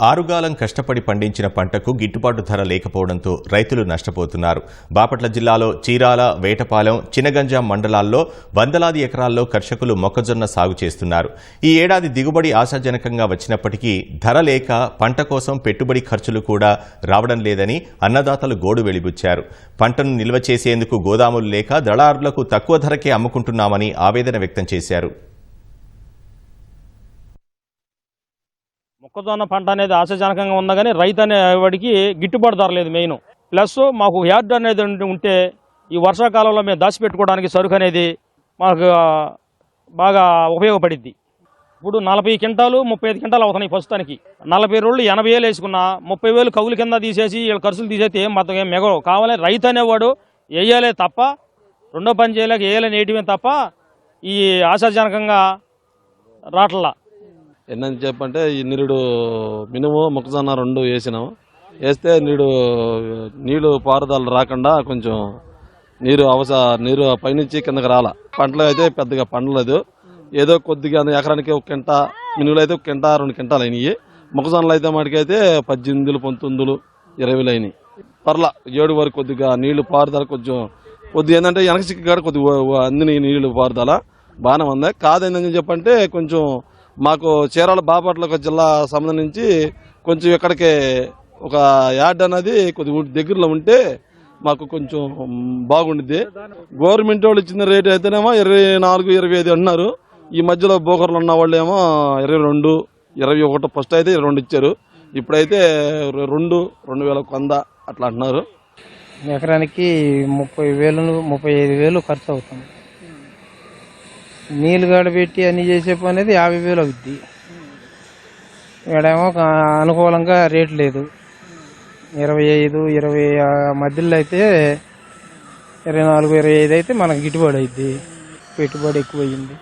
ఆరుగాలం కష్టపడి పండించిన పంటకు గిట్టుబాటు ధర లేకపోవడంతో రైతులు నష్టపోతున్నారు. బాపట్ల జిల్లాలో చీరాల వేటపాలెం చినగంజాం మండలాల్లో వందలాది ఎకరాల్లో కర్షకులు మొక్కజొన్న సాగు చేస్తున్నారు. ఈ ఏడాది దిగుబడి ఆశాజనకంగా వచ్చినప్పటికీ ధర లేక పంట కోసం పెట్టుబడి ఖర్చులు కూడా రావడం లేదని అన్నదాతలు గోడు వెలిబుచ్చారు. పంటను నిల్వ చేసేందుకు గోదాములు లేక దళారులకు తక్కువ ధరకే అమ్ముకుంటున్నామని ఆవేదన వ్యక్తం చేశారు. మొక్కజొన్న పంట అనేది ఆశాజనకంగా ఉంది కానీ రైతు అనేవాడికి గిట్టుబాటు ధర లేదు మెయిన్. ప్లస్ మాకు యార్డ్ అనేది ఉంటే- ఈ వర్షాకాలంలో మేము దాచిపెట్టుకోవడానికి సరుకు అనేది మాకు బాగా ఉపయోగపడిద్ది. ఇప్పుడు నలభై క్వింటాలు ముప్పై ఐదు క్వింటాలు అవుతున్నాయి ప్రస్తుతానికి. నలభై రోజులు ఎనభై వేలు వేసుకున్నా ముప్పై వేలు కవుల కింద తీసేసి వీళ్ళ ఖర్చులు తీసేస్తే ఏం మొత్తం ఏం మిగలవు కావాలి రైతు అనేవాడు వేయాలే తప్ప రెండో పని చేయలేక వేయాలని వేయటమే తప్ప ఈ ఆశాజనకంగా రాట్లా. ఎన్నని చెప్పంటే ఈ నిరుడు మినుము మొక్కజొన్న రెండు వేసినాము. వేస్తే నీడు నీళ్ళు పారుదల రాకుండా కొంచెం నీరు అవస నీరు పైనుంచి కిందకి రాల. పంటలు అయితే పెద్దగా పండలేదు. ఏదో కొద్దిగా ఎకరానికి ఒక కింట మినుగులు అయితే ఒక కింట రెండు కింటాలు అయినాయి. మొక్కజొన్నలు అయితే మటుకైతే పద్దెనిమిదిలు పంతొమ్మిదిలు ఇరవైలు అయినాయి. పర్ల ఏడు వరకు కొద్దిగా నీళ్ళు పారుదల కొంచెం కొద్దిగా ఏంటంటే వెనక చిక్కి కొద్దిగా అందిని నీళ్ళు పారుదల. బాగానే ఉంది. కాదేందని చెప్పంటే కొంచెం మాకు చీరాల బాపట్ల జిల్లా సంబంధించి కొంచెం ఇక్కడికి ఒక యార్డ్ అనేది కొద్ది దగ్గరలో ఉంటే మాకు కొంచెం బాగుండిద్ది. గవర్నమెంట్ వాళ్ళు ఇచ్చిన రేట్ అయితేనేమో ఇరవై నాలుగు ఇరవై ఐదు అన్నారు. ఈ మధ్యలో బోకర్లు ఉన్న వాళ్ళు ఏమో ఇరవై రెండు ఇరవై ఒకటి ఫస్ట్ అయితే ఇరవై రెండు ఇచ్చారు. ఇప్పుడైతే రెండు రెండు వేల కొంద అట్లా అంటున్నారు. ఎకరానికి ముప్పై వేలు ముప్పై ఐదు వేలు ఖర్చు అవుతుంది. నీళ్ళు గడబెట్టి అన్ని చేసే పని అనేది యాభై వేలు అవుద్ది. ఇక్కడేమో ఒక అనుకూలంగా రేట్ లేదు. ఇరవై ఐదు ఇరవై మధ్యలో అయితే ఇరవై నాలుగు ఇరవై ఐదు అయితే మనకు గిట్టుబడి అయింది పెట్టుబడి ఎక్కువయింది